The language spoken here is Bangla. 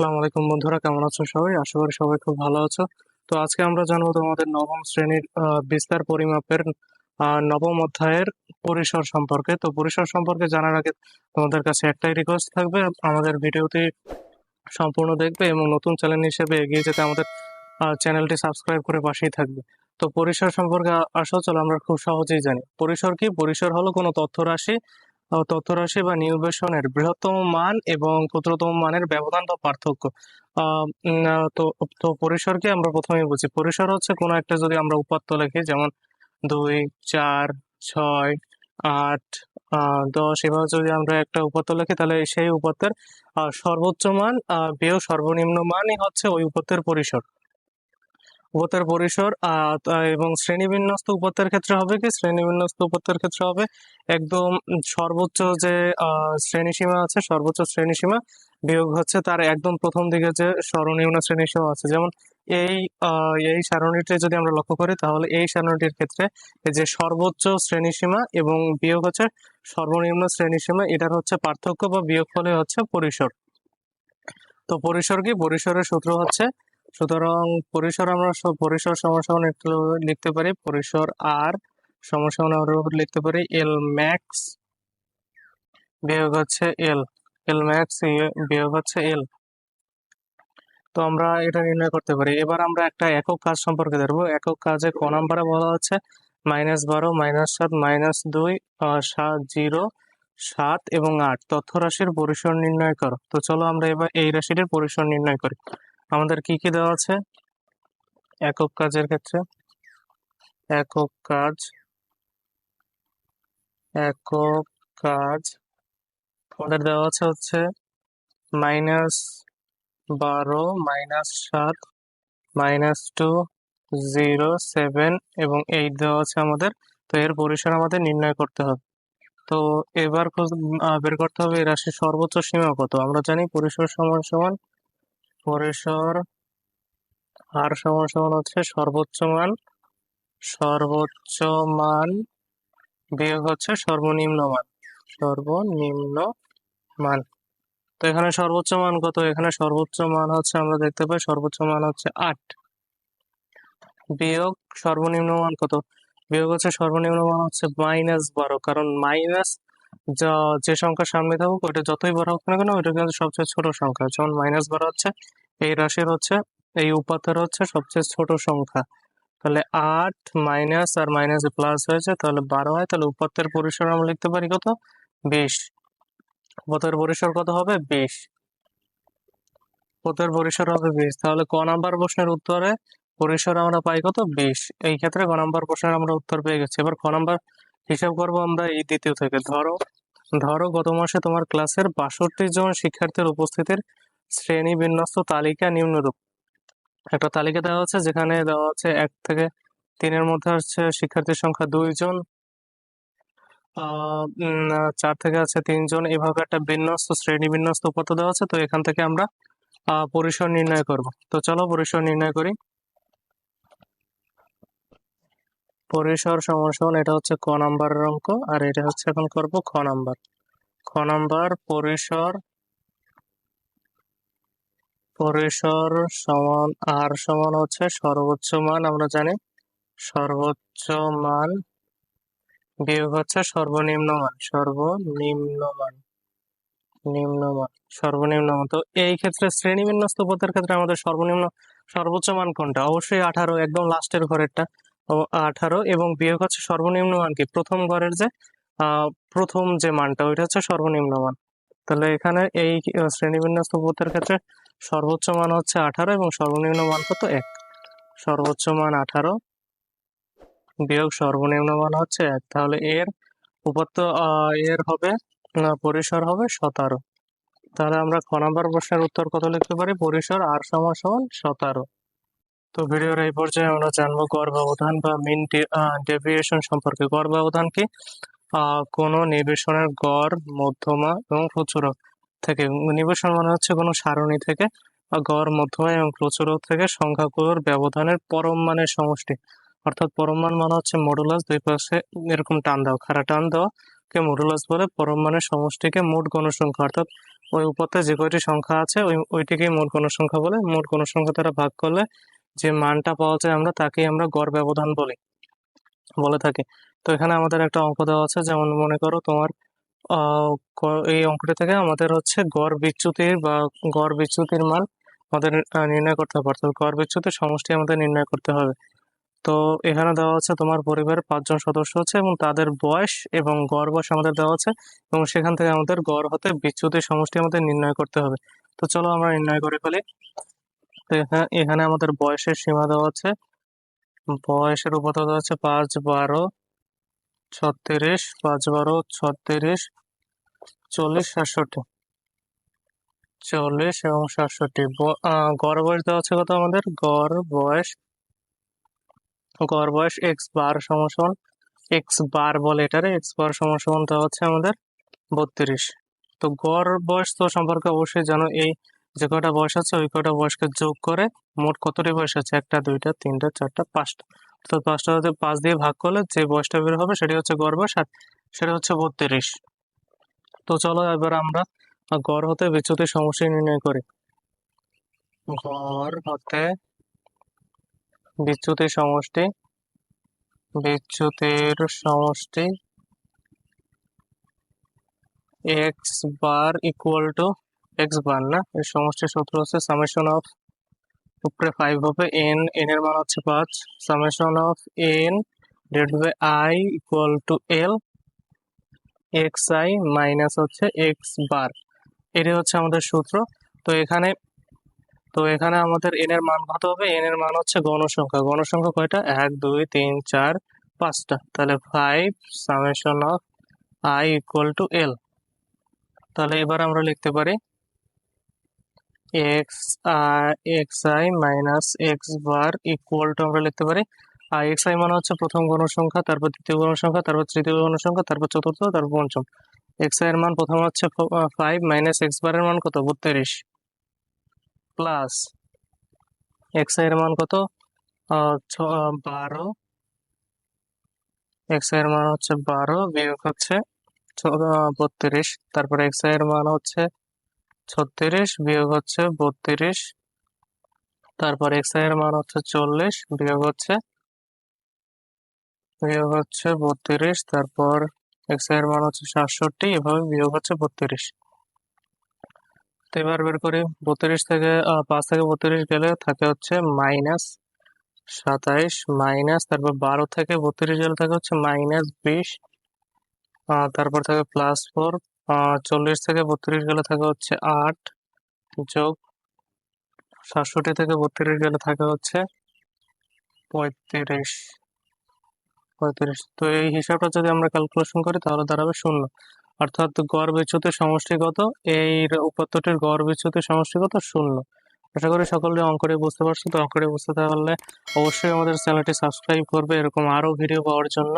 আসসালামু আলাইকুম বন্ধুরা, কেমন আছো সবাই? আশা করি সবাই খুব ভালো আছো। তো আজকে আমরা জানব তোমাদের নবম শ্রেণির বিস্তার পরিমাপের নবম অধ্যায়ের পরিসর সম্পর্কে। তো পরিসর সম্পর্কে জানার আগে তোমাদের কাছে একটাই রিকোয়েস্ট থাকবে, আমাদের ভিডিওটি সম্পূর্ণ দেখবে এবং নতুন চ্যানেল হিসেবে এগিয়ে যেতে আমাদের চ্যানেলটি সাবস্ক্রাইব করে পাশেই থাকবে। তো পরিসর সম্পর্কে আসো, চলো আমরা খুব সহজেই জানি। পরিসর কি? পরিসর হলো কোনো তথ্য রাশি আহ, তথ্য রাশি বা নির্বেশনের বৃহত্তম মান এবং ক্ষুদ্রতম মানের ব্যবধান বা পার্থক্য। তো তো পরিসরকে আমরা প্রথমেই বুঝি। পরিসর হচ্ছে কোনো একটা যদি আমরা উপাত্ত লিখি যেমন দুই চার ছয় আট দশ এভাবে যদি আমরা একটা উপাত্ত লিখি তাহলে সেই উপাত্তের সর্বোচ্চ মান বিয়োগ সর্বনিম্ন মানই হচ্ছে ওই উপাত্তের পরিসর। উপাত্তের পরিসর এবং শ্রেণীবিন্যস্ত উপাত্তের ক্ষেত্রে হবে কি? শ্রেণীবিন্যস্ত উপাত্তের ক্ষেত্রে হবে একদম সর্বোচ্চ যে শ্রেণীসীমা আছে, সর্বোচ্চ শ্রেণীসীমা বিয়োগ হচ্ছে তার একদম প্রথম দিকে যে সর্বনিম্ন শ্রেণীসীমা আছে। যেমন এই এই সারণীটি যদি আমরা লক্ষ্য করি, তাহলে এই সারণীটির ক্ষেত্রে যে সর্বোচ্চ শ্রেণীসীমা এবং বিয়োগ হচ্ছে সর্বনিম্ন শ্রেণীসীমা, এটার হচ্ছে পার্থক্য বা বিয়োগ ফলে হচ্ছে পরিসর। তো পরিসর কি? পরিসরের সূত্র হচ্ছে সুতরাং পরিসর আমরা সব পরিসর সমান একটু লিখতে পারি। পরিসর আর সমান আমরা লিখতে পারি। এল ম্যাক্স বিয়োগ হচ্ছে এল এল ম্যাক্স বিয়োগ হচ্ছে এল তো আমরা এটা নির্ণয় করতে পারি। এবার আমরা একটা একক কাজ সম্পর্কে দেখব। একক কাজে ক নাম্বারে বলা হচ্ছে মাইনাস বারো মাইনাস সাত মাইনাস দুই সাত, জিরো, সাত এবং আট। তথ্য রাশির পরিসর নির্ণয় করো। তো চলো আমরা এবার এই রাশিটির পরিসর নির্ণয় করি। আমাদের কি কি দেওয়া আছে? একক কাজের ক্ষেত্রে। একক কাজ। একক কাজ। আমাদের দেওয়া আছে হচ্ছে মাইনাস বারো, মাইনাস সাত, মাইনাস টু, জিরো, সেভেন এবং এইট দেওয়া আছে আমাদের। তো এর পরিসর আমাদের নির্ণয় করতে হবে। তো এবার বের করতে হবে এই রাশির সর্বোচ্চ সীমা কত? আমরা জানি পরিসর সমান সমান পরিসর আর সমান সমান হচ্ছে সর্বোচ্চ মান। সর্বোচ্চ মান বিয়োগ হচ্ছে সর্বনিম্ন মান। সর্বনিম্ন মান। তো এখানে সর্বোচ্চ মান কত? এখানে সর্বোচ্চ মান হচ্ছে আমরা দেখতে পাই সর্বোচ্চ মান হচ্ছে আট। বিয়োগ সর্বনিম্ন মান কত? বিয়োগ হচ্ছে সর্বনিম্ন মান হচ্ছে মাইনাস বারো। কারণ মাইনাস যা যে সংখ্যার সামনে থাকুক, ওইটা যতই বড় হোক না কেন, ওইটা কিন্তু সবচেয়ে ছোট সংখ্যা। যেমন মাইনাস বারো হচ্ছে, এই রাশির হচ্ছে, এই উপাত্তের হচ্ছে সবচেয়ে ছোট সংখ্যা। তাহলে আট মাইনাস আর মাইনাস প্লাস হয়েছে, তাহলে বারো হয়, তাহলে উপাত্তের পরিসর আমরা লিখতে পারি কত? বিশ। উপাত্তের পরিসর কত হবে? বিশ। উপাত্তের পরিসর হবে বিশ। তাহলে ক নাম্বার প্রশ্নের উত্তরে পরিসর আমরা পাই কত? বিশ। এই ক্ষেত্রে ক নাম্বার প্রশ্নের আমরা উত্তর পেয়ে গেছি। এবার খ নাম্বার হিসাব করব আমরা এই দ্বিতীয় থেকে। ধরো ধরো গত মাসে তোমার ক্লাসের বাষট্টি জন শিক্ষার্থীর উপস্থিতির শ্রেণি বিন্যস্ত তালিকা নিম্নরূপ। একটা তালিকা দেওয়া আছে, যেখানে দেওয়া আছে এক থেকে তিনের মধ্যে হচ্ছে শিক্ষার্থীর সংখ্যা দুইজন চার থেকে আছে তিনজন এভাবে একটা বিন্যস্ত, শ্রেণি বিন্যস্ত উপাত্ত দেওয়া আছে। তো এখান থেকে আমরা পরিসর নির্ণয় করব। তো চলো পরিসর নির্ণয় করি। পরিসর সমান সমান এটা হচ্ছে ক নাম্বারের অঙ্ক, আর এটা হচ্ছে এখন করব খ নাম্বার। খ নাম্বার, পরিসর পরিসর সমান, আর সমান হচ্ছে সর্বোচ্চ মান, আমরা জানি। সর্বোচ্চ মান, বিয়োগ হচ্ছে সর্বনিম্ন মান সর্বনিম্ন মান, নিম্ন মান, সর্বনিম্ন মান। তো এই ক্ষেত্রে শ্রেণি বিন্যস্ত পদের ক্ষেত্রে আমাদের সর্বনিম্ন, সর্বোচ্চ মান কোনটা? অবশ্যই আঠারো, একদম লাস্টের ঘরেরটা। আঠারো এবং বিয়োগ হচ্ছে সর্বনিম্ন মান কি প্রথম ঘরের যে প্রথম যে মানটা ওইটা হচ্ছে সর্বনিম্ন মান। তাহলে এখানে এই আহ, শ্রেণীবিন্যস্ত পদের ক্ষেত্রে সর্বোচ্চ মান হচ্ছে আঠারো এবং সর্বনিম্ন মান কত? এক। সর্বোচ্চ মান আঠারো বিয়োগ সর্বনিম্ন মান হচ্ছে এক। তাহলে এর উপাত্ত এর হবে পরিসর হবে সতেরো। তাহলে আমরা খ নাম্বার প্রশ্নের উত্তর কত লিখতে পারি? পরিসর আর সমান সমান সতেরো। তো ভিডিওর এই পর্যায়ে আমরা জানব গড় ব্যবধান বা মিন ডেভিয়েশন সম্পর্কে। গড় ব্যবধান কি কোনো নিবেশনের গড়, মধ্যমা এবং প্রচুরক থেকে। নিবেশন মানে হচ্ছে কোনো সারণী থেকে গড়, মধ্যমা এবং প্রচুরক থেকে সংখ্যাগুলোর ব্যবধানের পরম মানের সমষ্টি। অর্থাৎ পরম মান মানে হচ্ছে মডুলাস দুই পাশে এরকম টান দেওয়া খাড়া টান দেওয়া কে মডুলাস বলে। পরম মানের সমষ্টিকে মোট গণসংখ্যা, অর্থাৎ ওই উপাত্তে যে কয়টি সংখ্যা আছে, ওই ওইটিকেই মোট গণসংখ্যা বলে। মোট গণসংখ্যা দ্বারা ভাগ করলে যে মানটা পাওয়া যায় আমরা, তাকেই আমরা গড় ব্যবধান বলি। বলে থাকি। তো এখানে আমাদের একটা অঙ্ক দেওয়া আছে, যেমন মনে করো তোমার এই অঙ্কটি থেকে আমাদের হচ্ছে গড় বিচ্যুতির বা গড় বিচ্যুতির মান আমাদের নির্ণয় করতে হবে। অর্থাৎ গড় বিচ্যুতির সমষ্টি আমাদের নির্ণয় করতে হবে। তো এখানে দেওয়া আছে তোমার পরিবারের পাঁচজন সদস্য আছে এবং তাদের বয়স এবং গড় বয়স আমাদের দেওয়া আছে এবং সেখান থেকে আমাদের গড় হতে বিচ্যুতির সমষ্টি আমাদের নির্ণয় করতে হবে। তো চলো আমরা নির্ণয় করে ফেলি। তো এখানে আমাদের বয়সের সীমা দেওয়া আছে। বয়সের উপর দেওয়া আছে পাঁচ বারো, ছত্রিশ, পাঁচ বারো, ছত্রিশ, চল্লিশ, সাতষট্টি। চল্লিশ এবং সাতষট্টি। গড় বয়স দেওয়া আছে কত আমাদের? গড় বয়স গড় বয়স এক্স বার সমান এক্স বার বলে এটারে, এক্স বার সমান সমান দেওয়া হচ্ছে আমাদের বত্রিশ। তো গড় বয়স তো সম্পর্কে অবশ্যই জানো, এই যে কটা বয়স আছে, ওই কটা বয়সকে যোগ করে মোট কতটি বয়স আছে? একটা, দুইটা, তিনটা, চারটা, পাঁচটা। তো পাঁচটা যদি পাঁচ দিয়ে ভাগ করলে যে বয়সটা বের হবে সেটি হচ্ছে গড় বয়স আর সেটা হচ্ছে বত্রিশ। তো চলো এবার আমরা গড় হতে বিচ্যুতির সমষ্টি নির্ণয় করি। গড় হতে বিচ্যুতির সমষ্টি বিচ্যুতির সমষ্টি X bar equal to X bar না? এর সমষ্টির সূত্র হচ্ছে সামেশন অফ উপরে ফাইভ হবে এন এন এর মান হচ্ছে পাঁচ। Summation of N divide by I equal to L X I minus হচ্ছে এক্স বার এটি হচ্ছে আমাদের সূত্র। তো এখানে তো এখানে আমাদের এন এর মান কত হবে? এন এর মান হচ্ছে গণসংখ্যা গণসংখ্যা কয়টা? এক, দুই, তিন, চার, পাঁচটা। তাহলে five summation of I equal to L তাহলে এবার আমরা লিখতে পারি X I X I minus X bar equal to আমরা লিখতে পারি। আর এক্স আই মানে হচ্ছে প্রথম গণসংখ্যা তারপর দ্বিতীয় গণসংখ্যা তারপর তৃতীয় গণসংখ্যা তারপর চতুর্থ, তারপর পঞ্চম। এক্স আই এর মান প্রথম হচ্ছে ফাইভ মাইনাস এক্স বারের মান কত? বত্রিশ। প্লাস এক্স আই এর মান কত? ছ- বারো। এক্স আই এর মান হচ্ছে বারো, বিয়োগ হচ্ছে বত্রিশ। তারপরে এক্স আই এর মান হচ্ছে ছত্রিশ, বিয়োগ হচ্ছে বত্রিশ। তারপর এক্সের মান হচ্ছে চল্লিশ, বিয়োগ হচ্ছে বিয়োগ হচ্ছে বত্রিশ। তারপর এক্সের মান হচ্ছে সাতষট্টি, এভাবে বিয়োগ হচ্ছে বত্রিশ। তো এবার বের করি। বত্রিশ থেকে পাঁচ থেকে বত্রিশ গেলে থাকে হচ্ছে মাইনাস সাতাইশ, মাইনাস, তারপর বারো থেকে বত্রিশ গেলে থাকে হচ্ছে মাইনাস বিশ। তারপর থাকে প্লাস ফোর চল্লিশ থেকে বত্রিশ গেলে থাকে হচ্ছে আট যোগ সাতষট্টি থেকে বত্রিশ গেলে থাকে হচ্ছে পঁয়ত্রিশ। পঁয়ত্রিশ। তো এই হিসাবটা যদি আমরা ক্যালকুলেশন করি, তাহলে দাঁড়াবে শূন্য। অর্থাৎ গড় বিচ্যুতির সমষ্টিগত, এই উপাত্তটির গড় বিচ্যুতির সমষ্টিগত শূন্য। আশা করি সকলে অঙ্কটি বুঝতে পারছ। তো অঙ্কটি বুঝতে পারলে অবশ্যই আমাদের চ্যানেলটি সাবস্ক্রাইব করবে, এরকম আরও ভিডিও পাওয়ার জন্য।